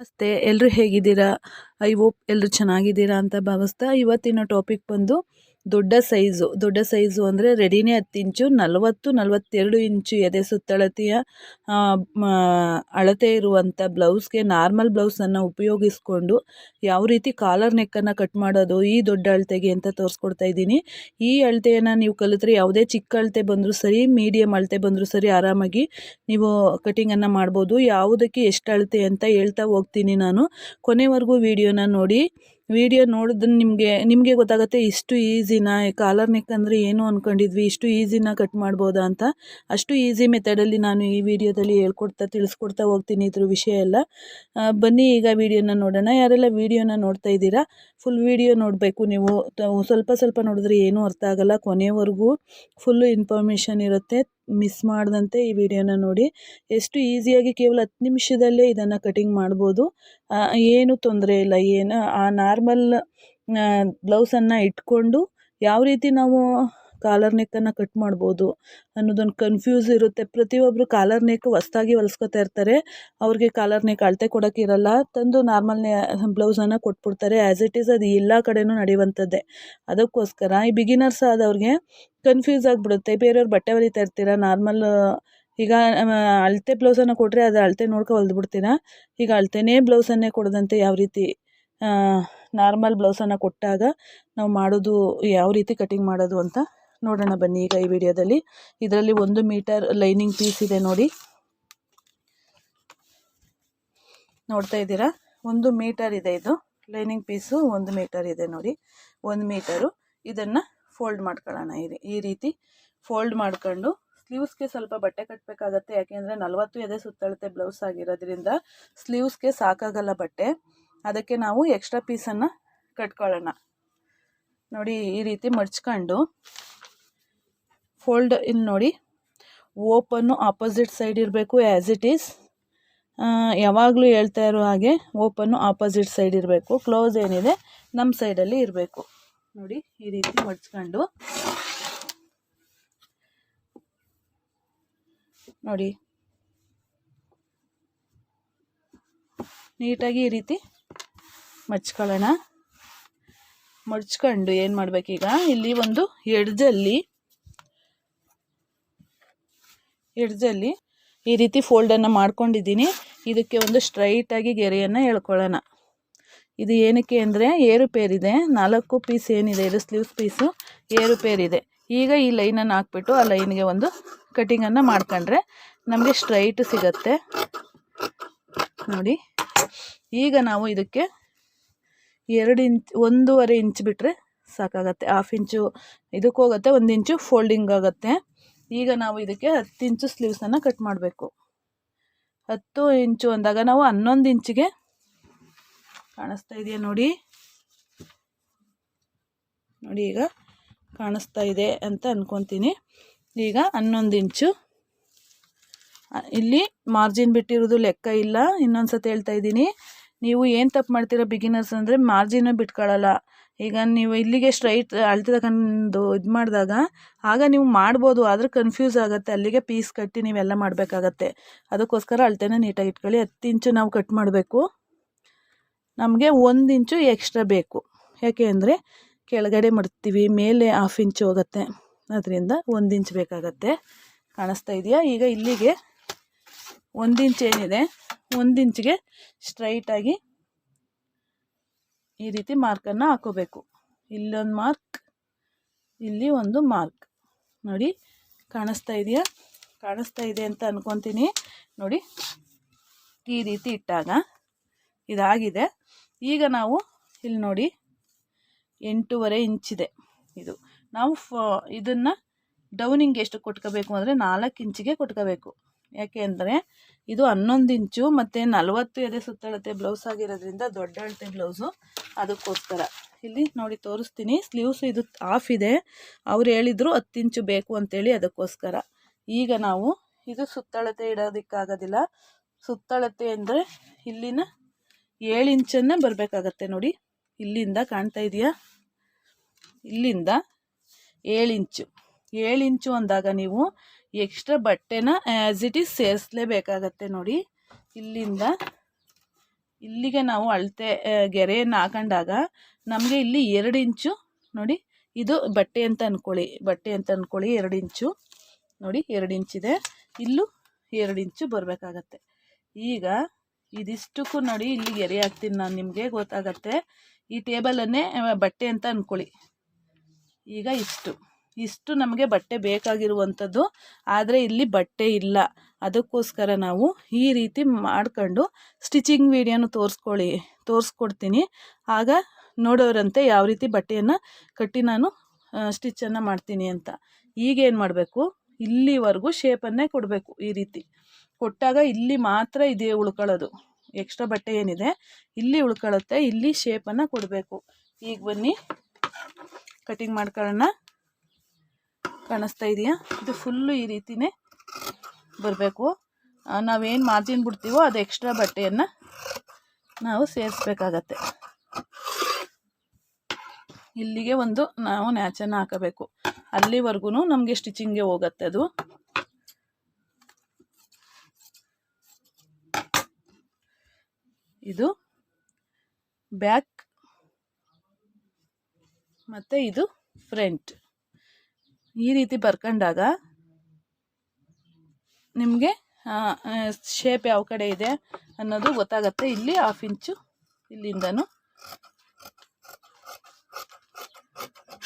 ನಮಸ್ತೆ. ಎಲ್ಲರೂ ಹೇಗಿದ್ದೀರಾ? ಐ ಹೋಪ್ ಎಲ್ಲರೂ ಚೆನ್ನಾಗಿದ್ದೀರಾ ಅಂತ ಭಾವಿಸ್ತಾ ಇವತ್ತಿನ ಟಾಪಿಕ್ ಬಂದು ದೊಡ್ಡ ಸೈಜು ದೊಡ್ಡ ಸೈಜು ಅಂದರೆ ರೆಡಿನೇ ಹತ್ತು ಇಂಚು, ನಲವತ್ತು, ನಲವತ್ತೆರಡು ಇಂಚು ಎದೆ ಸುತ್ತಳತೆಯ ಅಳತೆ ಇರುವಂಥ ಬ್ಲೌಸ್ಗೆ ನಾರ್ಮಲ್ ಬ್ಲೌಸನ್ನು ಉಪಯೋಗಿಸ್ಕೊಂಡು ಯಾವ ರೀತಿ ಕಾಲರ್ ನೆಕ್ಕನ್ನು ಕಟ್ ಮಾಡೋದು, ಈ ದೊಡ್ಡ ಅಳತೆಗೆ ಅಂತ ತೋರಿಸ್ಕೊಡ್ತಾ ಇದ್ದೀನಿ. ಈ ಅಳತೆಯನ್ನು ನೀವು ಕಲಿತ್ರೆ ಯಾವುದೇ ಚಿಕ್ಕ ಅಳತೆ ಬಂದರೂ ಸರಿ ಮೀಡಿಯಮ್ ಅಳತೆ ಬಂದರೂ ಸರಿ ಆರಾಮಾಗಿ ನೀವು ಕಟಿಂಗನ್ನು ಮಾಡ್ಬೋದು. ಯಾವುದಕ್ಕೆ ಎಷ್ಟು ಅಳತೆ ಅಂತ ಹೇಳ್ತಾ ಹೋಗ್ತೀನಿ ನಾನು. ಕೊನೆವರೆಗೂ ವಿಡಿಯೋನ ನೋಡಿ. ವಿಡಿಯೋ ನೋಡಿದ್ರೆ ನಿಮಗೆ ನಿಮಗೆ ಗೊತ್ತಾಗುತ್ತೆ ಇಷ್ಟು ಈಸಿನ, ಕಾಲರ್ ನೆಕ್ ಅಂದರೆ ಏನು ಅಂದ್ಕೊಂಡಿದ್ವಿ ಇಷ್ಟು ಈಸಿನ ಕಟ್ ಮಾಡ್ಬೋದಾ ಅಂತ. ಅಷ್ಟು ಈಸಿ ಮೆಥಡಲ್ಲಿ ನಾನು ಈ ವಿಡಿಯೋದಲ್ಲಿ ಹೇಳ್ಕೊಡ್ತಾ, ತಿಳಿಸ್ಕೊಡ್ತಾ ಹೋಗ್ತೀನಿ ಇದ್ರ ವಿಷಯ ಎಲ್ಲ. ಬನ್ನಿ ಈಗ ವಿಡಿಯೋನ ನೋಡೋಣ. ಯಾರೆಲ್ಲ ವಿಡಿಯೋನ ನೋಡ್ತಾ ಇದ್ದೀರಾ ಫುಲ್ ವಿಡಿಯೋ ನೋಡಬೇಕು ನೀವು. ಸ್ವಲ್ಪ ಸ್ವಲ್ಪ ನೋಡಿದ್ರೆ ಏನೂ ಅರ್ಥ ಆಗಲ್ಲ, ಕೊನೆವರೆಗೂ ಫುಲ್ಲು ಇನ್ಫಾರ್ಮೇಷನ್ ಇರುತ್ತೆ. ಮಿಸ್ ಮಾಡದಂತೆ ಈ ವಿಡಿಯೋನ ನೋಡಿ. ಎಷ್ಟು ಈಸಿಯಾಗಿ ಕೇವಲ ಹತ್ತು ನಿಮಿಷದಲ್ಲೇ ಇದನ್ನು ಕಟಿಂಗ್ ಮಾಡ್ಬೋದು. ಏನು ತೊಂದರೆ ಇಲ್ಲ. ಏನು, ಆ ನಾರ್ಮಲ್ ಬ್ಲೌಸನ್ನು ಇಟ್ಕೊಂಡು ಯಾವ ರೀತಿ ನಾವು ಕಾಲರ್ ನೆಕ್ಕನ್ನು ಕಟ್ ಮಾಡ್ಬೋದು ಅನ್ನೋದೊಂದು ಕನ್ಫ್ಯೂಸ್ ಇರುತ್ತೆ. ಪ್ರತಿಯೊಬ್ಬರು ಕಾಲರ್ ನೆಕ್ ಹೊಸ್ದಾಗಿ ಹೊಲ್ಸ್ಕೊತಾ ಇರ್ತಾರೆ. ಅವ್ರಿಗೆ ಕಾಲರ್ ನೆಕ್ ಅಳತೆ ಕೊಡೋಕ್ಕಿರಲ್ಲ ತಂದು ನಾರ್ಮಲ್ ಬ್ಲೌಸನ್ನು ಕೊಟ್ಬಿಡ್ತಾರೆ. ಆ್ಯಸ್ ಇಟ್ ಈಸ್ ಅದು ಎಲ್ಲ ಕಡೆಯೂ ನಡೆಯುವಂಥದ್ದೇ. ಅದಕ್ಕೋಸ್ಕರ ಈ ಬಿಗಿನರ್ಸ್ ಆದವ್ರಿಗೆ ಕನ್ಫ್ಯೂಸ್ ಆಗಿಬಿಡುತ್ತೆ. ಬೇರೆಯವ್ರು ಬಟ್ಟೆ ಹೊಲಿತಾ ಇರ್ತೀರ? ನಾರ್ಮಲ್ ಈಗ ಅಳತೆ ಬ್ಲೌಸನ್ನು ಕೊಟ್ಟರೆ ಅದು ಅಳತೆ ನೋಡ್ಕೊ ಹೊಲ್ದ್ಬಿಡ್ತೀರಾ? ಈಗ ಅಳತೆನೇ ಬ್ಲೌಸನ್ನೇ ಕೊಡದಂತೆ ಯಾವ ರೀತಿ? ನಾರ್ಮಲ್ ಬ್ಲೌಸನ್ನು ಕೊಟ್ಟಾಗ ನಾವು ಮಾಡೋದು ಯಾವ ರೀತಿ ಕಟಿಂಗ್ ಮಾಡೋದು ಅಂತ ನೋಡೋಣ ಬನ್ನಿ ಈಗ ಈ ವಿಡಿಯೋದಲ್ಲಿ. ಇದರಲ್ಲಿ ಒಂದು ಮೀಟರ್ ಲೈನಿಂಗ್ ಪೀಸ್ ಇದೆ ನೋಡಿ. ನೋಡ್ತಾ ಇದ್ದೀರಾ? ಒಂದು ಮೀಟರ್ ಇದೆ ಇದು. ಲೈನಿಂಗ್ ಪೀಸು ಒಂದು ಮೀಟರ್ ಇದೆ ನೋಡಿ. ಒಂದು ಮೀಟರು. ಇದನ್ನು ಫೋಲ್ಡ್ ಮಾಡ್ಕೊಳ್ಳೋಣ. ಈ ರೀತಿ ಫೋಲ್ಡ್ ಮಾಡ್ಕೊಂಡು ಸ್ಲೀವ್ಸ್ಗೆ ಸ್ವಲ್ಪ ಬಟ್ಟೆ ಕಟ್ಟಬೇಕಾಗತ್ತೆ ಯಾಕೆಂದರೆ ನಲವತ್ತು ಎದೆ ಸುತ್ತಳತೆ ಬ್ಲೌಸ್ ಆಗಿರೋದ್ರಿಂದ ಸ್ಲೀವ್ಸ್ಗೆ ಸಾಕಾಗಲ್ಲ ಬಟ್ಟೆ. ಅದಕ್ಕೆ ನಾವು ಎಕ್ಸ್ಟ್ರಾ ಪೀಸನ್ನು ಕಟ್ಕೊಳ್ಳೋಣ. ನೋಡಿ ಈ ರೀತಿ ಮಡ್ಚ್ಕೊಂಡು ಫೋಲ್ಡ್ ಇಲ್ಲಿ ನೋಡಿ. ಓಪನ್ನು ಆಪೋಸಿಟ್ ಸೈಡ್ ಇರಬೇಕು ಆ್ಯಸ್ ಇಟ್ ಈಸ್ ಯಾವಾಗಲೂ ಹೇಳ್ತಾ ಇರೋ ಹಾಗೆ ಓಪನ್ನು ಆಪೋಸಿಟ್ ಸೈಡ್ ಇರಬೇಕು. ಕ್ಲೋಸ್ ಏನಿದೆ ನಮ್ಮ ಸೈಡಲ್ಲಿ ಇರಬೇಕು. ನೋಡಿ, ಈ ರೀತಿ ಮಡ್ಚ್ಕೊಂಡು ನೋಡಿ. ನೀಟಾಗಿ ಈ ರೀತಿ ಮಡ್ಚ್ಕೊಳ್ಳೋಣ ಮಡ್ಚ್ಕೊಂಡು ಏನು ಮಾಡಬೇಕೀಗ? ಇಲ್ಲಿ ಒಂದು ಎಡ್ಜಲ್ಲಿ ಎಡ್ಜಲ್ಲಿ ಈ ರೀತಿ ಫೋಲ್ಡನ್ನು ಮಾಡ್ಕೊಂಡಿದ್ದೀನಿ. ಇದಕ್ಕೆ ಒಂದು ಸ್ಟ್ರೈಟಾಗಿ ಗೆರೆಯನ್ನು ಎಳ್ಕೊಳ್ಳೋಣ. ಇದು ಏನಕ್ಕೆ ಅಂದರೆ ಏರುಪೇರಿದೆ ನಾಲ್ಕು ಪೀಸ್ ಏನಿದೆ, ಇದು ಸ್ಲೀವ್ಸ್ ಪೀಸು ಏರುಪೇರಿದೆ ಈಗ ಈ ಲೈನನ್ನು ಹಾಕ್ಬಿಟ್ಟು ಆ ಲೈನ್ಗೆ ಒಂದು ಕಟಿಂಗನ್ನು ಮಾಡ್ಕೊಂಡ್ರೆ ನಮಗೆ ಸ್ಟ್ರೈಟ್ ಸಿಗತ್ತೆ. ನೋಡಿ, ಈಗ ನಾವು ಇದಕ್ಕೆ ಎರಡು ಇಂಚ್ ಒಂದೂವರೆ ಇಂಚ್ ಬಿಟ್ಟರೆ ಸಾಕಾಗತ್ತೆ. ಹಾಫ್ ಇಂಚು ಇದಕ್ಕೆ ಹೋಗುತ್ತೆ ಒಂದು ಇಂಚು ಫೋಲ್ಡಿಂಗ್ ಆಗುತ್ತೆ. ಈಗ ನಾವು ಇದಕ್ಕೆ ಹತ್ತು ಇಂಚು ಸ್ಲೀವ್ಸನ್ನು ಕಟ್ ಮಾಡಬೇಕು. ಹತ್ತು ಇಂಚು ಅಂದಾಗ ನಾವು ಹನ್ನೊಂದು ಇಂಚಿಗೆ ಕಾಣಿಸ್ತಾ ಇದೆಯಾ ನೋಡಿ? ನೋಡಿ ಈಗ ಕಾಣಿಸ್ತಾ ಇದೆ ಅಂತ ಅಂದ್ಕೊತೀನಿ ಈಗ ಹನ್ನೊಂದು ಇಂಚು. ಇಲ್ಲಿ ಮಾರ್ಜಿನ್ ಬಿಟ್ಟಿರೋದು ಲೆಕ್ಕ ಇಲ್ಲ. ಇನ್ನೊಂದು ಸತಿ ಹೇಳ್ತಾ ಇದ್ದೀನಿ. ನೀವು ಏನು ತಪ್ಪು ಮಾಡ್ತೀರಾ ಬಿಗಿನರ್ಸ್ ಅಂದರೆ ಮಾರ್ಜಿನ ಬಿಟ್ಕೊಳ್ಳಲ್ಲ ಈಗ ನೀವು ಇಲ್ಲಿಗೆ ಸ್ಟ್ರೈಟ್ ಅಳತೆ ತಗೊಂಡು ಇದು ಮಾಡಿದಾಗ, ಆಗ ನೀವು ಮಾಡ್ಬೋದು, ಆದರೆ ಕನ್ಫ್ಯೂಸ್ ಆಗುತ್ತೆ. ಅಲ್ಲಿಗೆ ಪೀಸ್ ಕಟ್ಟಿ ನೀವೆಲ್ಲ ಮಾಡಬೇಕಾಗತ್ತೆ. ಅದಕ್ಕೋಸ್ಕರ ಅಳತೆನ ನೀಟಾಗಿ ಇಟ್ಕೊಳ್ಳಿ. ಹತ್ತು ಇಂಚು ನಾವು ಕಟ್ ಮಾಡಬೇಕು. ನಮಗೆ ಒಂದು ಇಂಚು ಎಕ್ಸ್ಟ್ರಾ ಬೇಕು. ಯಾಕೆ ಅಂದರೆ, ಕೆಳಗಡೆ ಮಾಡ್ತೀವಿ, ಮೇಲೆ ಹಾಫ್ ಇಂಚು ಹೋಗುತ್ತೆ. ಅದರಿಂದ ಒಂದು ಇಂಚು ಬೇಕಾಗತ್ತೆ. ಕಾಣಿಸ್ತಾ ಇದೆಯಾ? ಈಗ ಇಲ್ಲಿಗೆ ಒಂದು ಇಂಚು ಏನಿದೆ? ಒಂದು ಇಂಚಿಗೆ ಸ್ಟ್ರೈಟಾಗಿ ಈ ರೀತಿ ಮಾರ್ಕನ್ನು ಹಾಕೋಬೇಕು. ಇಲ್ಲೊಂದು ಮಾರ್ಕ್ ಇಲ್ಲಿ ಒಂದು ಮಾರ್ಕ್ ನೋಡಿ, ಕಾಣಿಸ್ತಾ ಇದೆಯಾ? ಕಾಣಿಸ್ತಾ ಇದೆ ಅಂತ ಅನ್ಕೊತೀನಿ. ನೋಡಿ, ಈ ರೀತಿ ಇಟ್ಟಾಗ ಇದಾಗಿದೆ. ಈಗ ನಾವು ಇಲ್ಲಿ ನೋಡಿ, ಎಂಟೂವರೆ ಇಂಚಿದೆ ಇದು ನಾವು ಫ, ಇದನ್ನು ಡೌನಿಂಗ್ ಎಷ್ಟು ಕೊಟ್ಕೋಬೇಕು ಅಂದರೆ ನಾಲ್ಕು ಇಂಚಿಗೆ ಕೊಟ್ಕೋಬೇಕು. ಯಾಕೆ ಅಂದರೆ ಇದು ಹನ್ನೊಂದು ಇಂಚು ಮತ್ತು ನಲವತ್ತು ಎದೆ ಸುತ್ತಳತೆ ಬ್ಲೌಸ್ ಆಗಿರೋದ್ರಿಂದ ದೊಡ್ಡ ಅಳತೆ ಬ್ಲೌಸು. ಅದಕ್ಕೋಸ್ಕರ ಇಲ್ಲಿ ನೋಡಿ ತೋರಿಸ್ತೀನಿ. ಸ್ಲೀವ್ಸ್ ಇದು ಆಫ್ ಇದೆ. ಅವ್ರು ಹೇಳಿದ್ರು ಹತ್ತು ಇಂಚು ಬೇಕು ಅಂತೇಳಿ ಅದಕ್ಕೋಸ್ಕರ. ಈಗ ನಾವು ಇದು ಸುತ್ತಳತೆ ಇಡೋದಕ್ಕಾಗೋದಿಲ್ಲ. ಸುತ್ತಳತೆ ಅಂದರೆ ಇಲ್ಲಿನ ಏಳು ಇಂಚನ್ನು ಬರಬೇಕಾಗತ್ತೆ ನೋಡಿ. ಇಲ್ಲಿಂದ ಕಾಣ್ತಾ ಇದೆಯಾ? ಇಲ್ಲಿಂದ ಏಳು ಇಂಚು. ಏಳು ಇಂಚು ಅಂದಾಗ ನೀವು ಎಕ್ಸ್ಟ್ರಾ ಬಟ್ಟೆನ ಆ್ಯಸ್ ಇಟ್ ಈಸ್ ಸೇರಿಸ್ಲೇಬೇಕಾಗತ್ತೆ ನೋಡಿ. ಇಲ್ಲಿಂದ ಇಲ್ಲಿಗೆ ನಾವು ಅಳತೆ ಗೆರೆಯನ್ನು ಹಾಕೊಂಡಾಗ ನಮಗೆ ಇಲ್ಲಿ ಎರಡು ಇಂಚು ನೋಡಿ, ಇದು ಬಟ್ಟೆ ಅಂತ ಅಂದ್ಕೊಳ್ಳಿ ಬಟ್ಟೆ ಅಂತ ಅಂದ್ಕೊಳ್ಳಿ ಎರಡು ಇಂಚು. ನೋಡಿ, ಎರಡು ಇಂಚಿದೆ ಇಲ್ಲೂ ಎರಡು ಇಂಚು ಬರಬೇಕಾಗತ್ತೆ. ಈಗ ಇದಿಷ್ಟಕ್ಕೂ ನೋಡಿ, ಇಲ್ಲಿ ಗೆರೆ ಹಾಕ್ತೀನಿ ನಾನು ನಿಮಗೆ, ಗೊತ್ತಾಗತ್ತೆ. ಈ ಟೇಬಲನ್ನೇ ಬಟ್ಟೆ ಅಂತ ಅಂದ್ಕೊಳ್ಳಿ ಈಗ ಇಷ್ಟು. ಇಷ್ಟು ನಮಗೆ ಬಟ್ಟೆ ಬೇಕಾಗಿರುವಂಥದ್ದು, ಆದರೆ ಇಲ್ಲಿ ಬಟ್ಟೆ ಇಲ್ಲ. ಅದಕ್ಕೋಸ್ಕರ ನಾವು ಈ ರೀತಿ ಮಾಡ್ಕೊಂಡು ಸ್ಟಿಚಿಂಗ್ ವೀಡಿಯೋನು ತೋರಿಸ್ಕೊಳ್ಳಿ, ತೋರಿಸ್ಕೊಡ್ತೀನಿ. ಆಗ ನೋಡೋರಂತೆ ಯಾವ ರೀತಿ ಬಟ್ಟೆಯನ್ನು ಕಟ್ಟಿ ನಾನು ಸ್ಟಿಚ್ಚನ್ನು ಮಾಡ್ತೀನಿ ಅಂತ. ಈಗೇನು ಮಾಡಬೇಕು? ಇಲ್ಲಿವರೆಗೂ ಶೇಪನ್ನೇ ಕೊಡಬೇಕು ಈ ರೀತಿ. ಕೊಟ್ಟಾಗ ಇಲ್ಲಿ ಮಾತ್ರ ಇದೇ ಉಳ್ಕೊಳ್ಳೋದು. ಎಕ್ಸ್ಟ್ರಾ ಬಟ್ಟೆ ಏನಿದೆ, ಇಲ್ಲಿ ಉಳ್ಕೊಳ್ಳುತ್ತೆ, ಇಲ್ಲಿ ಶೇಪನ್ನು ಕೊಡಬೇಕು. ಈಗ ಬನ್ನಿ, ಕಟಿಂಗ್ ಮಾಡ್ಕೊಳ್ಳೋಣ. ಕಾಣಿಸ್ತಾ ಇದೆಯಾ? ಇದು ಫುಲ್ಲು ಈ ರೀತಿಯೇ ಬರಬೇಕು. ನಾವೇನು ಮಾರ್ಜಿನ್ ಬಿಡ್ತೀವೋ ಅದು ಎಕ್ಸ್ಟ್ರಾ ಬಟ್ಟೆಯನ್ನು ನಾವು ಸೇರಿಸ್ಬೇಕಾಗತ್ತೆ. ಇಲ್ಲಿಗೆ ಒಂದು ನಾವು ನ್ಯಾಚನ್ನು ಹಾಕಬೇಕು. ಅಲ್ಲಿವರೆಗೂ ನಮಗೆ ಸ್ಟಿಚಿಂಗ್ಗೆ ಹೋಗುತ್ತೆ ಅದು. ಇದು ಬ್ಯಾಕ್ ಮತ್ತು ಇದು ಫ್ರಂಟ್ ಈ ರೀತಿ ಬರ್ಕೊಂಡಾಗ ನಿಮಗೆ ಶೇಪ್ ಯಾವ ಕಡೆ ಇದೆ ಅನ್ನೋದು ಗೊತ್ತಾಗತ್ತೆ. ಇಲ್ಲಿ ಹಾಫ್ ಇಂಚು ಇಲ್ಲಿಂದನೂ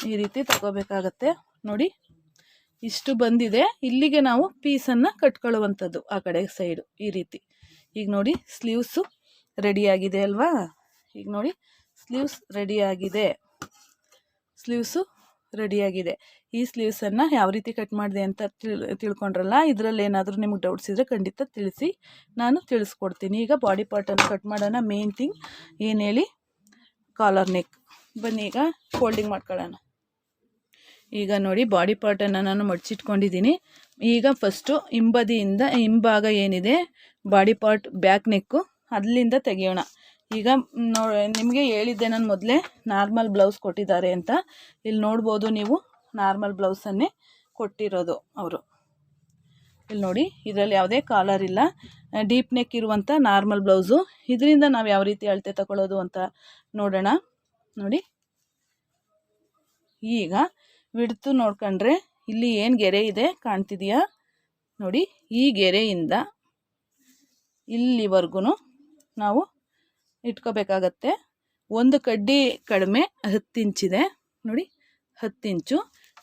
ಈ ರೀತಿ ತಗೋಬೇಕಾಗತ್ತೆ. ನೋಡಿ, ಇಷ್ಟು ಬಂದಿದೆ. ಇಲ್ಲಿಗೆ ನಾವು ಪೀಸನ್ನು ಕಟ್ಕೊಳ್ಳುವಂಥದ್ದು ಆ ಕಡೆ ಸೈಡು ಈ ರೀತಿ. ಈಗ ನೋಡಿ ಸ್ಲೀವ್ಸು ರೆಡಿಯಾಗಿದೆ ಅಲ್ವಾ? ಈಗ ನೋಡಿ ಸ್ಲೀವ್ಸ್ ರೆಡಿಯಾಗಿದೆ ಸ್ಲೀವ್ಸು ರೆಡಿಯಾಗಿದೆ ಈ ಸ್ಲೀವ್ಸನ್ನು ಯಾವ ರೀತಿ ಕಟ್ ಮಾಡಿದೆ ಅಂತ ತಿಳ್, ತಿಳ್ಕೊಂಡ್ರಲ್ಲ, ಇದರಲ್ಲಿ ಏನಾದರೂ ನಿಮ್ಗೆ ಡೌಟ್ಸ್ ಇದ್ದರೆ ಖಂಡಿತ ತಿಳಿಸಿ. ನಾನು ತಿಳಿಸ್ಕೊಡ್ತೀನಿ. ಈಗ ಬಾಡಿ ಪಾರ್ಟನ್ನು ಕಟ್ ಮಾಡೋಣ. ಮೇನ್ ಥಿಂಗ್ ಏನು ಹೇಳಿ? ಕಾಲರ್ ನೆಕ್ ಬನ್ನಿ, ಈಗ ಫೋಲ್ಡಿಂಗ್ ಮಾಡ್ಕೊಳ್ಳೋಣ. ಈಗ ನೋಡಿ ಬಾಡಿ ಪಾರ್ಟನ್ನು ನಾನು ಮಡಚಿಟ್ಕೊಂಡಿದ್ದೀನಿ. ಈಗ ಫಸ್ಟು ಹಿಂಬದಿಯಿಂದ, ಹಿಂಭಾಗ ಏನಿದೆ? ಬಾಡಿ ಪಾರ್ಟ್ ಬ್ಯಾಕ್ ನೆಕ್ಕು ಅಲ್ಲಿಂದ ತೆಗೆಯೋಣ. ಈಗ ನೋ, ನಿಮಗೆ ಹೇಳಿದ್ದೆ ನಾನು ಮೊದಲೇ ನಾರ್ಮಲ್ ಬ್ಲೌಸ್ ಕೊಟ್ಟಿದ್ದಾರೆ ಅಂತ. ಇಲ್ಲಿ ನೋಡ್ಬೋದು ನೀವು. ನಾರ್ಮಲ್ ಬ್ಲೌಸನ್ನೇ ಕೊಟ್ಟಿರೋದು ಅವರು. ಇಲ್ಲಿ ನೋಡಿ, ಇದರಲ್ಲಿ ಯಾವುದೇ ಕಾಲರ್ ಇಲ್ಲ. ಡೀಪ್ ನೆಕ್ ಇರುವಂಥ ನಾರ್ಮಲ್ ಬ್ಲೌಸು. ಇದರಿಂದ ನಾವು ಯಾವ ರೀತಿ ಅಳತೆ ತಗೊಳ್ಳೋದು ಅಂತ ನೋಡೋಣ. ನೋಡಿ, ಈಗ ಬಿಡ್ತು ನೋಡ್ಕೊಂಡ್ರೆ ಇಲ್ಲಿ ಏನು ಗೆರೆ ಇದೆ ಕಾಣ್ತಿದೆಯಾ? ನೋಡಿ, ಈ ಗೆರೆಯಿಂದ ಇಲ್ಲಿವರೆಗೂ ನಾವು ಇಟ್ಕೋಬೇಕಾಗತ್ತೆ. ಒಂದು ಕಡ್ಡಿ ಕಡಿಮೆ ಹತ್ತು ಇಂಚಿದೆ. ನೋಡಿ, ಹತ್ತು ಇಂಚು.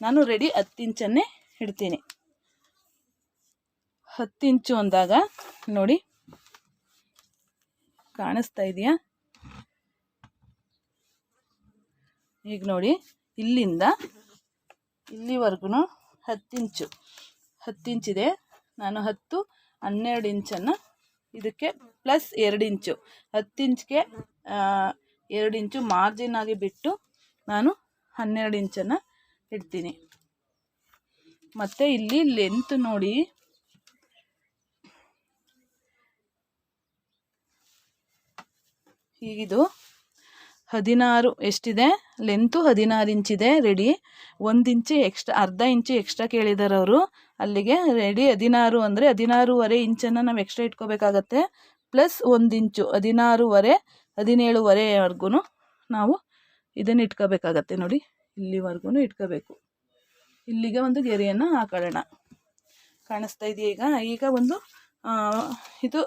ನಾನು ರೆಡಿ ಹತ್ತು ಇಂಚನ್ನೇ ಇಡ್ತೀನಿ. ಹತ್ತು ಇಂಚು ಅಂದಾಗ ನೋಡಿ, ಕಾಣಿಸ್ತಾ ಇದೆಯಾ? ಈಗ ನೋಡಿ, ಇಲ್ಲಿಂದ ಇಲ್ಲಿವರೆಗೂ ಹತ್ತು ಇಂಚು. ಹತ್ತು ಇಂಚಿದೆ. ನಾನು ಹತ್ತು, ಹನ್ನೆರಡು ಇಂಚನ್ನು ಇದಕ್ಕೆ ಪ್ಲಸ್ ಎರಡು ಇಂಚು. ಹತ್ತು ಇಂಚ್ಗೆ ಎರಡು ಇಂಚು ಮಾರ್ಜಿನ್ ಆಗಿ ಬಿಟ್ಟು ನಾನು ಹನ್ನೆರಡು ಇಂಚನ್ನು ಇಡ್ತೀನಿ. ಮತ್ತು ಇಲ್ಲಿ ಲೆಂತ್ ನೋಡಿ. ಈಗಿದು ಹದಿನಾರು ಎಷ್ಟಿದೆ? ಲೆಂತು ಹದಿನಾರು ಇಂಚಿದೆ ರೆಡಿ ಒಂದು ಇಂಚು ಎಕ್ಸ್ಟ್ರಾ ಅರ್ಧ ಇಂಚು ಎಕ್ಸ್ಟ್ರಾ ಕೇಳಿದ್ದಾರೆ ಅವರು. ಅಲ್ಲಿಗೆ ರೆಡಿ ಹದಿನಾರು ಅಂದರೆ ಹದಿನಾರೂವರೆ ಇಂಚನ್ನು ನಾವು ಎಕ್ಸ್ಟ್ರಾ ಇಟ್ಕೋಬೇಕಾಗತ್ತೆ. ಪ್ಲಸ್ ಒಂದು ಇಂಚು ಹದಿನಾರೂವರೆ ಹದಿನೇಳುವರೆವರೆಗೂ ನಾವು ಇದನ್ನು ಇಟ್ಕೋಬೇಕಾಗತ್ತೆ ನೋಡಿ. ಇಲ್ಲಿವರೆಗೂ ಇಟ್ಕೋಬೇಕು. ಇಲ್ಲಿಗೆ ಒಂದು ಗೆರೆಯನ್ನು ಹಾಕೊಳ್ಳೋಣ. ಕಾಣಿಸ್ತಾ ಇದೆಯಾ ಈಗ? ಈಗ ಒಂದು ಇದು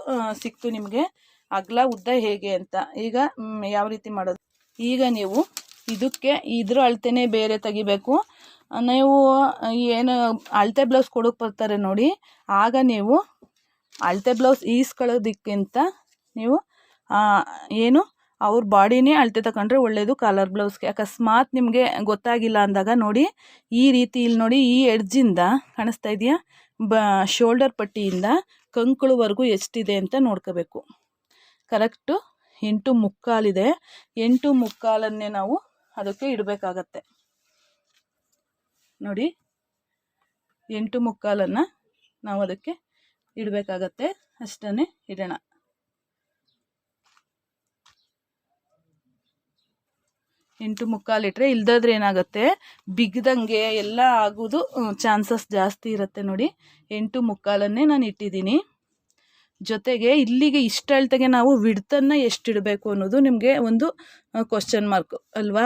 ಸಿಕ್ತು ನಿಮಗೆ. ಅಗಲ, ಉದ್ದ ಹೇಗೆ ಅಂತ. ಈಗ ಯಾವ ರೀತಿ ಮಾಡೋದು? ಈಗ ನೀವು ಇದಕ್ಕೆ ಇದ್ರ ಅಳತೆನೇ ಬೇರೆ ತೆಗಿಬೇಕು. ನೀವು, ಏನು ಅಳತೆ ಬ್ಲೌಸ್ ಕೊಡೋಕೆ ಬರ್ತಾರೆ ನೋಡಿ. ಆಗ ನೀವು ಅಳತೆ ಬ್ಲೌಸ್ ಈಸ್ಕೊಳ್ಳೋದಕ್ಕಿಂತ ನೀವು ಏನು ಅವ್ರ ಬಾಡಿನೇ ಅಳತೆ ತಗೊಂಡ್ರೆ ಒಳ್ಳೆಯದು ಕಾಲರ್ ಬ್ಲೌಸ್ಗೆ ಅಕಸ್ಮಾತ್ ನಿಮಗೆ ಗೊತ್ತಾಗಿಲ್ಲ ಅಂದಾಗ ನೋಡಿ, ಈ ರೀತಿ ಇಲ್ಲಿ ನೋಡಿ, ಈ ಎಡ್ಜಿಂದ ಕಾಣಿಸ್ತಾ ಇದೆಯಾ? ಬ ಶೋಲ್ಡರ್ ಪಟ್ಟಿಯಿಂದ ಕಂಕುಳುವರೆಗೂ ಎಷ್ಟಿದೆ ಅಂತ ನೋಡ್ಕೋಬೇಕು. ಕರೆಕ್ಟು ಎಂಟು ಮುಕ್ಕಾಲಿದೆ ಎಂಟು ಮುಕ್ಕಾಲನ್ನೇ ನಾವು ಅದಕ್ಕೆ ಇಡಬೇಕಾಗತ್ತೆ. ನೋಡಿ, ಎಂಟು ಮುಕ್ಕಾಲನ್ನು ನಾವು ಅದಕ್ಕೆ ಇಡಬೇಕಾಗತ್ತೆ. ಅಷ್ಟನ್ನೇ ಇಡೋಣ. ಎಂಟು ಮುಕ್ಕಾಲು ಇಟ್ಟರೆ ಇಲ್ದಾದ್ರೆ ಏನಾಗುತ್ತೆ, ಬಿಗ್ದಂಗೆ ಎಲ್ಲ ಆಗೋದು ಚಾನ್ಸಸ್ ಜಾಸ್ತಿ ಇರುತ್ತೆ ನೋಡಿ. ಎಂಟು ಮುಕ್ಕಾಲನ್ನೇ ನಾನು ಇಟ್ಟಿದ್ದೀನಿ. ಜೊತೆಗೆ ಇಲ್ಲಿಗೆ ಇಷ್ಟು ಅಳತೆಗೆ ನಾವು ವಿಡ್ತನ್ನು ಎಷ್ಟು ಇಡಬೇಕು ಅನ್ನೋದು ನಿಮಗೆ ಒಂದು ಕ್ವಶನ್ ಮಾರ್ಕ್ ಅಲ್ವಾ?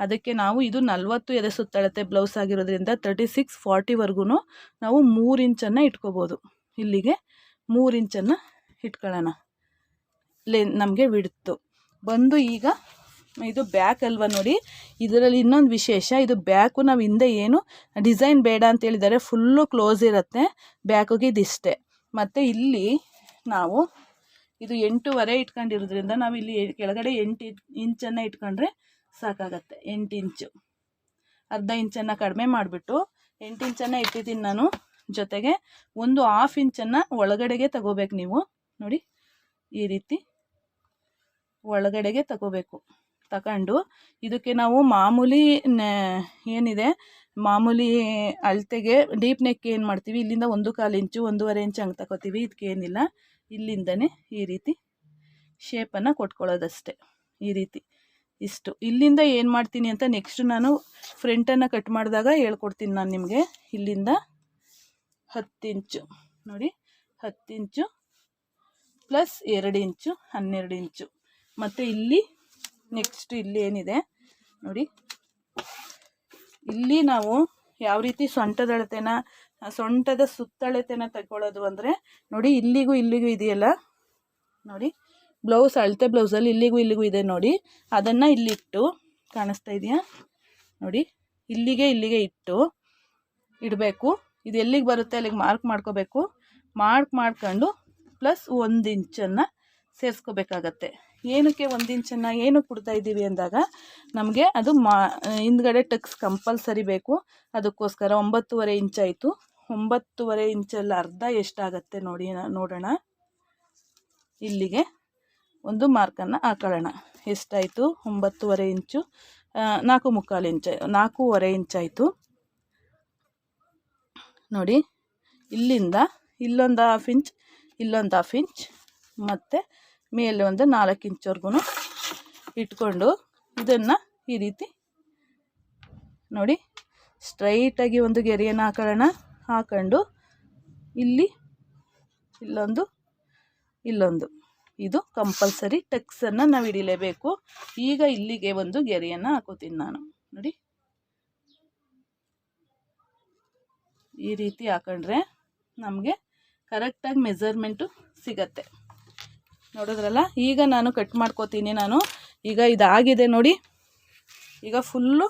ಅದಕ್ಕೆ ನಾವು ಇದು ನಲ್ವತ್ತು ಎದೆ ಸುತ್ತಳತೆ ಬ್ಲೌಸ್ ಆಗಿರೋದ್ರಿಂದ ತರ್ಟಿ ಸಿಕ್ಸ್ ಫಾರ್ಟಿವರೆಗೂ ನಾವು ಮೂರು ಇಂಚನ್ನು ಇಟ್ಕೋಬೋದು. ಇಲ್ಲಿಗೆ ಮೂರು ಇಂಚನ್ನು ಇಟ್ಕೊಳ್ಳೋಣ. ಲೆ, ನಮಗೆ ವಿಡ್ತು. ಬಂದು ಈಗ ಇದು ಬ್ಯಾಕ್ ಅಲ್ವಾ ನೋಡಿ? ಇದರಲ್ಲಿ ಇನ್ನೊಂದು ವಿಶೇಷ, ಇದು ಬ್ಯಾಕು ನಾವು ಹಿಂದೆ ಏನು ಡಿಸೈನ್ ಬೇಡ ಅಂತ ಹೇಳಿದರೆ ಫುಲ್ಲು ಕ್ಲೋಸ್ ಇರುತ್ತೆ, ಬ್ಯಾಕಿಗೆ ಇದಿಷ್ಟೇ. ಮತ್ತು ಇಲ್ಲಿ ನಾವು ಇದು ಎಂಟೂವರೆ ಇಟ್ಕೊಂಡಿರೋದ್ರಿಂದ ನಾವು ಇಲ್ಲಿ ಕೆಳಗಡೆ ಎಂಟು ಇಂಚನ್ನು ಇಟ್ಕೊಂಡ್ರೆ ಸಾಕಾಗತ್ತೆ, ಎಂಟು ಇಂಚು. ಅರ್ಧ ಇಂಚನ್ನು ಕಡಿಮೆ ಮಾಡಿಬಿಟ್ಟು ಎಂಟು ಇಂಚನ್ನು ಇಟ್ಟಿದ್ದೀನಿ ನಾನು ಜೊತೆಗೆ, ಒಂದು ಹಾಫ್ ಇಂಚನ್ನು ಒಳಗಡೆಗೆ ತಗೋಬೇಕು ನೀವು. ನೋಡಿ, ಈ ರೀತಿ ಒಳಗಡೆಗೆ ತಗೋಬೇಕು. ತಗೊಂಡು ಇದಕ್ಕೆ ನಾವು ಮಾಮೂಲಿ ಏನಿದೆ, ಮಾಮೂಲಿ ಅಳತೆಗೆ ಡೀಪ್ ನೆಕ್ ಏನು ಮಾಡ್ತೀವಿ? ಇಲ್ಲಿಂದ ಒಂದು ಕಾಲು ಇಂಚು, ಒಂದೂವರೆ ಇಂಚು ಹಂಗೆ ತಗೋತೀವಿ ಇದಕ್ಕೇನಿಲ್ಲ ಇಲ್ಲಿಂದನೇ ಈ ರೀತಿ ಶೇಪನ್ನು ಕೊಟ್ಕೊಳ್ಳೋದಷ್ಟೇ. ಈ ರೀತಿ ಇಷ್ಟು. ಇಲ್ಲಿಂದ ಏನು ಮಾಡ್ತೀನಿ ಅಂತ ನೆಕ್ಸ್ಟ್ ನಾನು ಫ್ರಂಟನ್ನು ಕಟ್ ಮಾಡಿದಾಗ ಹೇಳ್ಕೊಡ್ತೀನಿ ನಾನು ನಿಮಗೆ. ಇಲ್ಲಿಂದ ಹತ್ತು ಇಂಚು. ನೋಡಿ, ಹತ್ತು ಇಂಚು ಪ್ಲಸ್ ಎರಡು ಇಂಚು, ಹನ್ನೆರಡು ಇಂಚು. ಮತ್ತು ಇಲ್ಲಿ ನೆಕ್ಸ್ಟ್ ಇಲ್ಲಿ ಏನಿದೆ? ನೋಡಿ. ಇಲ್ಲಿ ನಾವು ಯಾವ ರೀತಿ ಸೊಂಟದ ಅಳತೆನ ಸೊಂಟದ ಸುತ್ತಳತೆನ ತಗೊಳ್ಳೋದು ಅಂದರೆ, ನೋಡಿ, ಇಲ್ಲಿಗೂ ಇಲ್ಲಿಗೂ ಇದೆಯಲ್ಲ? ನೋಡಿ. ಬ್ಲೌಸ್, ಅಳತೆ ಬ್ಲೌಸಲ್ಲಿ ಇಲ್ಲಿಗೂ ಇಲ್ಲಿಗೂ ಇದೆ ನೋಡಿ. ಅದನ್ನು ಇಲ್ಲಿಟ್ಟು ಕಾಣಿಸ್ತಾ ಇದೆಯಾ? ನೋಡಿ. ಇಲ್ಲಿಗೆ ಇಲ್ಲಿಗೆ ಇಟ್ಟು ಇಡಬೇಕು. ಇದು ಎಲ್ಲಿಗೆ ಬರುತ್ತೆ? ಅಲ್ಲಿಗೆ ಮಾರ್ಕ್ ಮಾಡ್ಕೋಬೇಕು. ಮಾರ್ಕ್ ಮಾಡ್ಕೊಂಡು ಪ್ಲಸ್ ಒಂದು ಇಂಚನ್ನು ಸೇರಿಸ್ಕೋಬೇಕಾಗತ್ತೆ. ಏನಕ್ಕೆ ಒಂದು ಇಂಚನ್ನು ಏನು ಕೊಡ್ತಾ ಇದ್ದೀವಿ ಅಂದಾಗ ನಮಗೆ ಅದು ಮಾ, ಹಿಂದ್ಗಡೆ ಟಕ್ಸ್ ಕಂಪಲ್ಸರಿ ಬೇಕು. ಅದಕ್ಕೋಸ್ಕರ ಒಂಬತ್ತುವರೆ ಇಂಚಾಯಿತು ಒಂಬತ್ತುವರೆ ಇಂಚಲ್ಲಿ ಅರ್ಧ ಎಷ್ಟಾಗತ್ತೆ ನೋಡಿ, ನೋಡೋಣ. ಇಲ್ಲಿಗೆ ಒಂದು ಮಾರ್ಕನ್ನು ಹಾಕೊಳ್ಳೋಣ. ಎಷ್ಟಾಯಿತು? ಒಂಬತ್ತುವರೆ ಇಂಚು ನಾಲ್ಕು ಮುಕ್ಕಾಲು ಇಂಚ, ನಾಲ್ಕೂವರೆ ಇಂಚಾಯಿತು ನೋಡಿ, ಇಲ್ಲಿಂದ ಇಲ್ಲೊಂದು ಹಾಫ್ ಇಂಚ್ ಇಲ್ಲೊಂದು ಹಾಫ್ ಇಂಚ್ ಮತ್ತು ಮೇಲೆ ಒಂದು ನಾಲ್ಕು ಇಂಚ್ವರೆಗೂ ಇಟ್ಕೊಂಡು ಇದನ್ನು ಈ ರೀತಿ ನೋಡಿ ಸ್ಟ್ರೈಟಾಗಿ ಒಂದು ಗೆರೆಯನ್ನು ಹಾಕೊಳ್ಳೋಣ. ಹಾಕೊಂಡು ಇಲ್ಲಿ ಇಲ್ಲೊಂದು ಇಲ್ಲೊಂದು. ಇದು ಕಂಪಲ್ಸರಿ ಟೆಕ್ಸನ್ನು ನಾವು ಹಿಡಿಲೇಬೇಕು. ಈಗ ಇಲ್ಲಿಗೆ ಒಂದು ಗೆರೆಯನ್ನು ಹಾಕೋತೀನಿ ನಾನು. ನೋಡಿ. ಈ ರೀತಿ ಹಾಕೊಂಡ್ರೆ ನಮಗೆ ಕರೆಕ್ಟಾಗಿ ಮೆಜರ್ಮೆಂಟು ಸಿಗತ್ತೆ. ನೋಡಿದ್ರಲ್ಲ? ಈಗ ನಾನು ಕಟ್ ಮಾಡ್ಕೋತೀನಿ ನಾನು. ಈಗ ಇದಾಗಿದೆ ನೋಡಿ. ಈಗ ಫುಲ್ಲು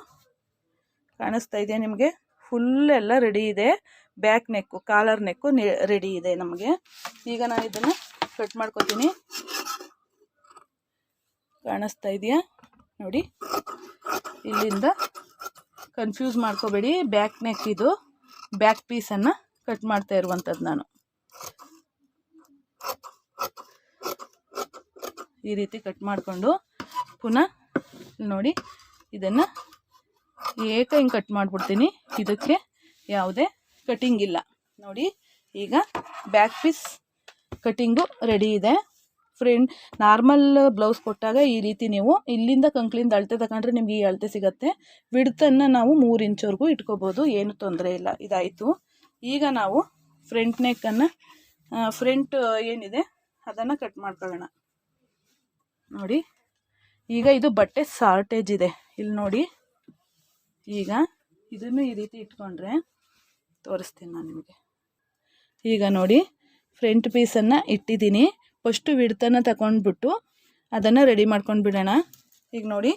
ಕಾಣಿಸ್ತಾ ಇದೆ ನಿಮಗೆ. ಫುಲ್ ಎಲ್ಲ ರೆಡಿ ಇದೆ. Back neck collar neck ready ಇದೆ ನಮಗೆ. ಈಗ ನಾನು ಇದನ್ನು ಕಟ್ ಮಾಡ್ಕೋತೀನಿ. ಕಾಣಿಸ್ತಾ ಇದೆಯಾ? ನೋಡಿ. ಇಲ್ಲಿಂದ ಕನ್ಫ್ಯೂಸ್ ಮಾಡ್ಕೋಬೇಡಿ. ಬ್ಯಾಕ್ ನೆಕ್ ಇದು. ಬ್ಯಾಕ್ ಪೀಸನ್ನು ಕಟ್ ಮಾಡ್ತಾ ಇರುವಂಥದ್ದು ನಾನು. ಈ ರೀತಿ ಕಟ್ ಮಾಡಿಕೊಂಡು ಪುನಃ ನೋಡಿ ಇದನ್ನು ಏಕ ಹಿಂಗೆ ಕಟ್ ಮಾಡಿಬಿಡ್ತೀನಿ. ಇದಕ್ಕೆ ಯಾವುದೇ ಕಟಿಂಗ್ ಇಲ್ಲ. ನೋಡಿ, ಈಗ ಬ್ಯಾಕ್ ಪೀಸ್ ಕಟಿಂಗು ರೆಡಿ ಇದೆ. ಫ್ರೆಂಡ್ ನಾರ್ಮಲ್ ಬ್ಲೌಸ್ ಕೊಟ್ಟಾಗ ಈ ರೀತಿ ನೀವು ಇಲ್ಲಿಂದ ಕಂಕ್ಲಿಂದ ಅಳತೆ ತಗೊಂಡ್ರೆ ನಿಮ್ಗೆ ಈ ಅಳತೆ ಸಿಗುತ್ತೆ. ವಿಡ್ತನ್ನು ನಾವು ಮೂರು ಇಂಚ್ವರೆಗೂ ಇಟ್ಕೋಬೋದು. ಏನು ತೊಂದರೆ ಇಲ್ಲ. ಇದಾಯಿತು. ಈಗ ನಾವು ಫ್ರಂಟ್ ನೆಕ್ಕನ್ನು ಫ್ರಂಟ್ ಏನಿದೆ, ಅದನ್ನು ಕಟ್ ಮಾಡ್ಕೊಳ್ಳೋಣ. ನೋಡಿ. ಈಗ ಇದು ಬಟ್ಟೆ ಸಾರ್ಟೇಜ್ ಇದೆ. ಇಲ್ಲಿ ನೋಡಿ. ಈಗ ಇದನ್ನು ಈ ರೀತಿ ಇಟ್ಕೊಂಡ್ರೆ ತೋರಿಸ್ತೀನಿ ನಾನು ನಿಮಗೆ. ಈಗ ನೋಡಿ ಫ್ರಂಟ್ ಪೀಸನ್ನು ಇಟ್ಟಿದ್ದೀನಿ. ಫಸ್ಟು ವಿಡ್ತನ್ನು ತಗೊಂಡ್ಬಿಟ್ಟು ಅದನ್ನು ರೆಡಿ ಮಾಡ್ಕೊಂಡು ಬಿಡೋಣ ಈಗ ನೋಡಿ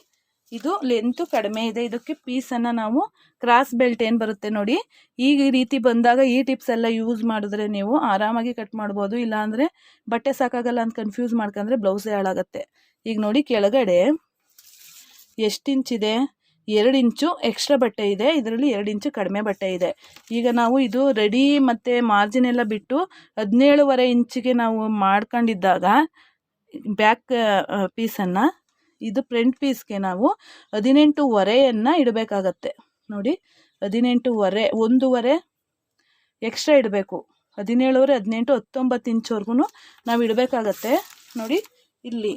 ಇದು ಲೆಂತು ಕಡಿಮೆ ಇದೆ. ಇದಕ್ಕೆ ಪೀಸನ್ನು ನಾವು ಕ್ರಾಸ್ ಬೆಲ್ಟ್ ಏನು ಬರುತ್ತೆ ನೋಡಿ. ಈಗ ಈ ರೀತಿ ಬಂದಾಗ ಈ ಟಿಪ್ಸ್ ಎಲ್ಲ ಯೂಸ್ ಮಾಡಿದ್ರೆ ನೀವು ಆರಾಮಾಗಿ ಕಟ್ ಮಾಡ್ಬೋದು. ಇಲ್ಲಾಂದರೆ ಬಟ್ಟೆ ಸಾಕಾಗಲ್ಲ ಅಂತ ಕನ್ಫ್ಯೂಸ್ ಮಾಡ್ಕೊಂಡ್ರೆ ಬ್ಲೌಸೇ ಹಾಳಾಗತ್ತೆ. ಈಗ ನೋಡಿ ಕೆಳಗಡೆ ಎಷ್ಟು ಇಂಚಿದೆ ಎರಡು ಇಂಚು ಎಕ್ಸ್ಟ್ರಾ ಬಟ್ಟೆ ಇದೆ. ಇದರಲ್ಲಿ ಎರಡು ಇಂಚು ಕಡಿಮೆ ಬಟ್ಟೆ ಇದೆ. ಈಗ ನಾವು ಇದು ರೆಡಿ ಮತ್ತು ಮಾರ್ಜಿನ್ ಎಲ್ಲ ಬಿಟ್ಟು ಹದಿನೇಳುವರೆ ಇಂಚಿಗೆ ನಾವು ಮಾಡ್ಕೊಂಡಿದ್ದಾಗ ಬ್ಯಾಕ್ ಪೀಸನ್ನು ಇದು ಫ್ರಂಟ್ ಪೀಸ್ಗೆ ನಾವು ಹದಿನೆಂಟುವರೆಯನ್ನು ಇಡಬೇಕಾಗತ್ತೆ. ನೋಡಿ, ಹದಿನೆಂಟುವರೆ, ಒಂದೂವರೆ ಎಕ್ಸ್ಟ್ರಾ ಇಡಬೇಕು. ಹದಿನೇಳುವರೆ, ಹದಿನೆಂಟು, ಹತ್ತೊಂಬತ್ತು ಇಂಚ್ವರೆಗೂ ನಾವು ಇಡಬೇಕಾಗತ್ತೆ. ನೋಡಿ, ಇಲ್ಲಿ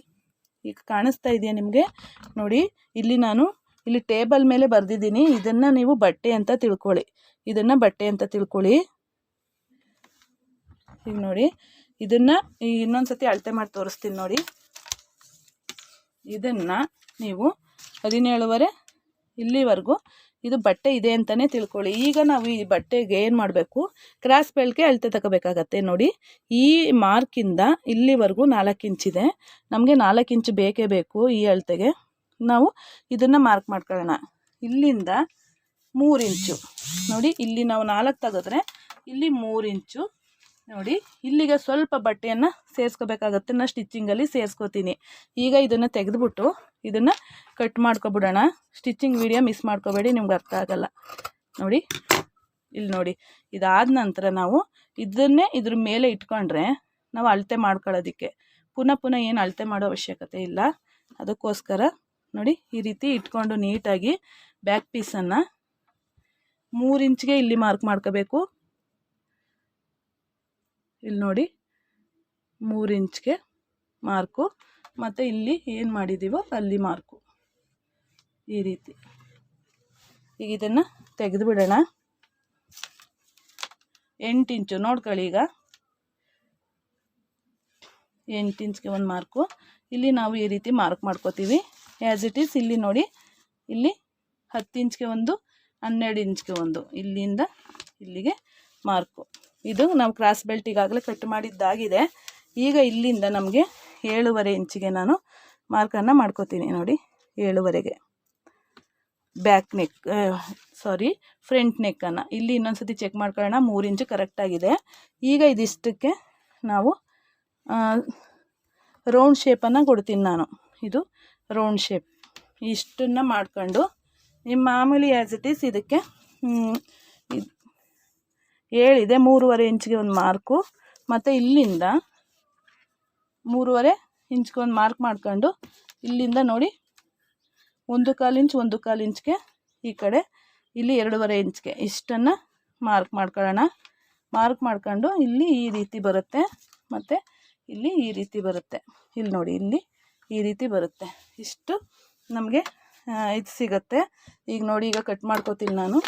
ಈಗ ಕಾಣಿಸ್ತಾ ಇದೆಯಾ ನಿಮಗೆ? ನೋಡಿ, ಇಲ್ಲಿ ನಾನು ಇಲ್ಲಿ ಟೇಬಲ್ ಮೇಲೆ ಬರೆದಿದ್ದೀನಿ. ಇದನ್ನು ನೀವು ಬಟ್ಟೆ ಅಂತ ತಿಳ್ಕೊಳ್ಳಿ. ಇದನ್ನು ಬಟ್ಟೆ ಅಂತ ತಿಳ್ಕೊಳ್ಳಿ. ಈಗ ನೋಡಿ, ಇದನ್ನು ಇನ್ನೊಂದು ಸತಿ ಅಳತೆ ಮಾಡಿ ತೋರಿಸ್ತೀನಿ ನೋಡಿ. ಇದನ್ನು ನೀವು ಹದಿನೇಳುವರೆ ಇಲ್ಲಿವರೆಗೂ ಇದು ಬಟ್ಟೆ ಇದೆ ಅಂತಲೇ ತಿಳ್ಕೊಳ್ಳಿ. ಈಗ ನಾವು ಈ ಬಟ್ಟೆಗೆ ಏನು ಮಾಡಬೇಕು? ಕ್ರಾಸ್ ಬೆಲ್ಟ್ಗೆ ಅಳತೆ ತಗೋಬೇಕಾಗತ್ತೆ ನೋಡಿ. ಈ ಮಾರ್ಕಿಂದ ಇಲ್ಲಿವರೆಗೂ ನಾಲ್ಕು ಇಂಚಿದೆ ನಮಗೆ ನಾಲ್ಕು ಇಂಚು ಬೇಕೇ ಬೇಕು ಈ ಅಳತೆಗೆ. ನಾವು ಇದನ್ನು ಮಾರ್ಕ್ ಮಾಡ್ಕೊಳ್ಳೋಣ. ಇಲ್ಲಿಂದ ಮೂರು ಇಂಚು ನೋಡಿ, ಇಲ್ಲಿ ನಾವು ನಾಲ್ಕು ತೆಗೆದ್ರೆ ಇಲ್ಲಿ ಮೂರು ಇಂಚು ನೋಡಿ, ಇಲ್ಲಿಗೆ ಸ್ವಲ್ಪ ಬಟ್ಟೆಯನ್ನು ಸೇರಿಸ್ಕೋಬೇಕಾಗತ್ತೆ. ನಾನು ಸ್ಟಿಚ್ಚಿಂಗಲ್ಲಿ ಸೇರಿಸ್ಕೋತೀನಿ. ಈಗ ಇದನ್ನು ತೆಗೆದುಬಿಟ್ಟು ಇದನ್ನು ಕಟ್ ಮಾಡ್ಕೊಬಿಡೋಣ. ಸ್ಟಿಚ್ಚಿಂಗ್ ವಿಡಿಯೋ ಮಿಸ್ ಮಾಡ್ಕೋಬೇಡಿ, ನಿಮ್ಗೆ ಅರ್ಥ ಆಗಲ್ಲ. ನೋಡಿ ಇಲ್ಲಿ ನೋಡಿ. ಇದಾದ ನಂತರ ನಾವು ಇದನ್ನೇ ಇದ್ರ ಮೇಲೆ ಇಟ್ಕೊಂಡ್ರೆ ನಾವು ಅಳತೆ ಮಾಡ್ಕೊಳ್ಳೋದಕ್ಕೆ. ಪುನಃ ಪುನಃ ಏನು ಅಳತೆ ಮಾಡೋ ಅವಶ್ಯಕತೆ ಇಲ್ಲ. ಅದಕ್ಕೋಸ್ಕರ ನೋಡಿ, ಈ ರೀತಿ ಇಟ್ಕೊಂಡು ನೀಟಾಗಿ ಬ್ಯಾಕ್ ಪೀಸನ್ನು ಮೂರು ಇಂಚ್ಗೆ ಇಲ್ಲಿ ಮಾರ್ಕ್ ಮಾಡ್ಕೋಬೇಕು. ಇಲ್ಲಿ ನೋಡಿ, ಮೂರು ಇಂಚ್ಗೆ ಮಾರ್ಕು. ಮತ್ತು ಇಲ್ಲಿ ಏನು ಮಾಡಿದ್ದೀವೋ ಅಲ್ಲಿ ಮಾರ್ಕು. ಈ ರೀತಿ. ಈಗ ಇದನ್ನು ತೆಗೆದು ಬಿಡೋಣ. ಎಂಟು ಇಂಚು, ನೋಡ್ಕೊಳ್ಳಿ ಈಗ. ಎಂಟು ಇಂಚ್ಗೆ ಒಂದು ಮಾರ್ಕು. ಇಲ್ಲಿ ನಾವು ಈ ರೀತಿ ಮಾರ್ಕ್ ಮಾಡ್ಕೋತೀವಿ. ಆ್ಯಸ್ ಇಟ್ ಈಸ್ ಇಲ್ಲಿ ನೋಡಿ, ಇಲ್ಲಿ ಹತ್ತು ಇಂಚ್ಗೆ ಒಂದು, ಹನ್ನೆರಡು ಇಂಚ್ಗೆ ಒಂದು. ಇಲ್ಲಿಂದ ಇಲ್ಲಿಗೆ ಮಾರ್ಕು. ಇದು ನಾವು ಕ್ರಾಸ್ ಬೆಲ್ಟ್ ಈಗಾಗಲೇ ಕಟ್ ಮಾಡಿದ್ದಾಗಿದೆ. ಈಗ ಇಲ್ಲಿಂದ ನಮಗೆ ಏಳುವರೆ ಇಂಚಿಗೆ ನಾನು ಮಾರ್ಕನ್ನು ಮಾಡ್ಕೋತೀನಿ ನೋಡಿ, ಏಳುವರೆಗೆ. ಬ್ಯಾಕ್ ನೆಕ್ ಸಾರಿ ಫ್ರಂಟ್ ನೆಕ್ಕನ್ನು ಇಲ್ಲಿ ಇನ್ನೊಂದು ಸತಿ ಚೆಕ್ ಮಾಡ್ಕೊಳ್ಳೋಣ, ಮೂರು ಇಂಚು ಕರೆಕ್ಟಾಗಿದೆ ಈಗ ಇದಿಷ್ಟಕ್ಕೆ ನಾವು ರೌಂಡ್ ಶೇಪನ್ನು ಕೊಡ್ತೀನಿ ನಾನು. ಇದು ರೌಂಡ್ ಶೇಪ್ ಇಷ್ಟನ್ನು ಮಾಡ್ಕೊಂಡು ನಿಮ್ಮ ಮಾಮೂಲಿ ಆ್ಯಸ್ ಇಟ್ ಈಸ್ ಇದಕ್ಕೆ ಏಳಿದೆ, ಮೂರುವರೆ ಇಂಚಿಗೆ ಒಂದು ಮಾರ್ಕು. ಮತ್ತು ಇಲ್ಲಿಂದ ಮೂರುವರೆ ಇಂಚ್ಗೆ ಒಂದು ಮಾರ್ಕ್ ಮಾಡ್ಕೊಂಡು ಇಲ್ಲಿಂದ ನೋಡಿ, ಒಂದು ಕಾಲು ಇಂಚ್, ಒಂದು ಕಾಲು ಇಂಚ್ಗೆ ಈ ಕಡೆ, ಇಲ್ಲಿ ಎರಡೂವರೆ ಇಂಚ್ಗೆ ಇಷ್ಟನ್ನು ಮಾರ್ಕ್ ಮಾಡ್ಕೊಳ್ಳೋಣ. ಮಾರ್ಕ್ ಮಾಡ್ಕೊಂಡು ಇಲ್ಲಿ ಈ ರೀತಿ ಬರುತ್ತೆ, ಮತ್ತು ಇಲ್ಲಿ ಈ ರೀತಿ ಬರುತ್ತೆ. ಇಲ್ಲಿ ನೋಡಿ, ಇಲ್ಲಿ ಈ ರೀತಿ ಬರುತ್ತೆ. ಇಷ್ಟು ನಮಗೆ ಇದು ಸಿಗುತ್ತೆ. ಈಗ ನೋಡಿ, ಈಗ ಕಟ್ ಮಾಡ್ಕೋತೀನಿ ನಾನು.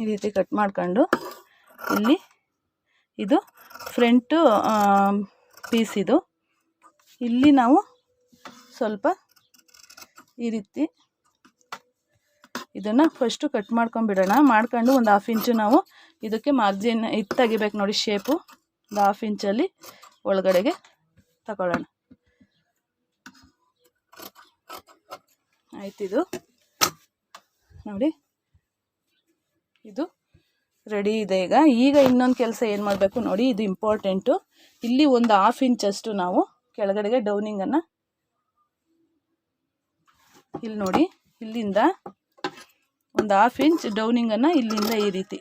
ಈ ರೀತಿ ಕಟ್ ಮಾಡ್ಕೊಂಡು ಇಲ್ಲಿ ಇದು ಫ್ರಂಟು ಪೀಸ್ ಇದು. ಇಲ್ಲಿ ನಾವು ಸ್ವಲ್ಪ ಈ ರೀತಿ ಇದನ್ನು ಫಸ್ಟು ಕಟ್ ಮಾಡ್ಕೊಂಬಿಡೋಣ ಮಾಡ್ಕೊಂಡು ಒಂದು ಹಾಫ್ ಇಂಚು ನಾವು ಇದಕ್ಕೆ ಮಾರ್ಜಿನ್ ಇದು ತೆಗಿಬೇಕು ನೋಡಿ ಶೇಪು ಒಂದು ಹಾಫ್ ಇಂಚಲ್ಲಿ ಒಳಗಡೆಗೆ ತಗೊಳ್ಳೋಣ. ಆಯ್ತಿದು. ನೋಡಿ. ಇದು ರೆಡಿ ಇದೆ ಈಗ. ಈಗ ಇನ್ನೊಂದು ಕೆಲಸ ಏನು ಮಾಡಬೇಕು ನೋಡಿ, ಇದು ಇಂಪಾರ್ಟೆಂಟು ಇಲ್ಲಿ ಒಂದು ಹಾಫ್ ಇಂಚಷ್ಟು ನಾವು ಕೆಳಗಡೆಗೆ ಡೌನಿಂಗನ್ನು ಇಲ್ಲಿ ನೋಡಿ, ಇಲ್ಲಿಂದ ಒಂದು ಹಾಫ್ ಇಂಚ್ ಡೌನಿಂಗನ್ನು ಇಲ್ಲಿಂದ ಈ ರೀತಿ.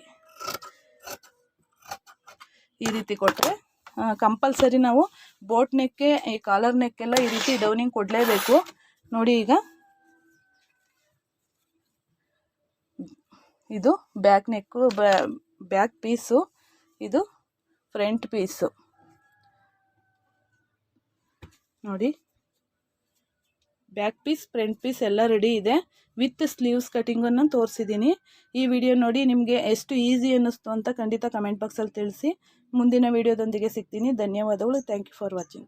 ಈ ರೀತಿ ಕೊಟ್ಟರೆ ಕಂಪಲ್ಸರಿ ನಾವು ಬೋಟ್ ನೆಕ್ಕೆ ಈ ಕಾಲರ್ ನೆಕ್ಕೆಲ್ಲ ಈ ರೀತಿ ಡೌನಿಂಗ್ ಕೊಡಲೇಬೇಕು. ನೋಡಿ ಈಗ ಇದು ಬ್ಯಾಕ್ ನೆಕ್ಕು ಬ್ಯಾಕ್ ಪೀಸು. ಇದು ಫ್ರಂಟ್ ಪೀಸು. ನೋಡಿ. ಬ್ಯಾಕ್ ಪೀಸ್, ಫ್ರಂಟ್ ಪೀಸ್ ಎಲ್ಲ ರೆಡಿ ಇದೆ. ವಿತ್ ಸ್ಲೀವ್ಸ್ ಕಟಿಂಗನ್ನು ತೋರಿಸಿದ್ದೀನಿ ಈ ವಿಡಿಯೋ ನೋಡಿ ನಿಮಗೆ ಎಷ್ಟು ಈಸಿ ಅನ್ನಿಸ್ತು ಅಂತ ಖಂಡಿತ ಕಮೆಂಟ್ ಬಾಕ್ಸಲ್ಲಿ ತಿಳಿಸಿ. ಮುಂದಿನ ವಿಡಿಯೋದೊಂದಿಗೆ ಸಿಗ್ತೀನಿ. ಧನ್ಯವಾದಗಳು. Thank you for watching.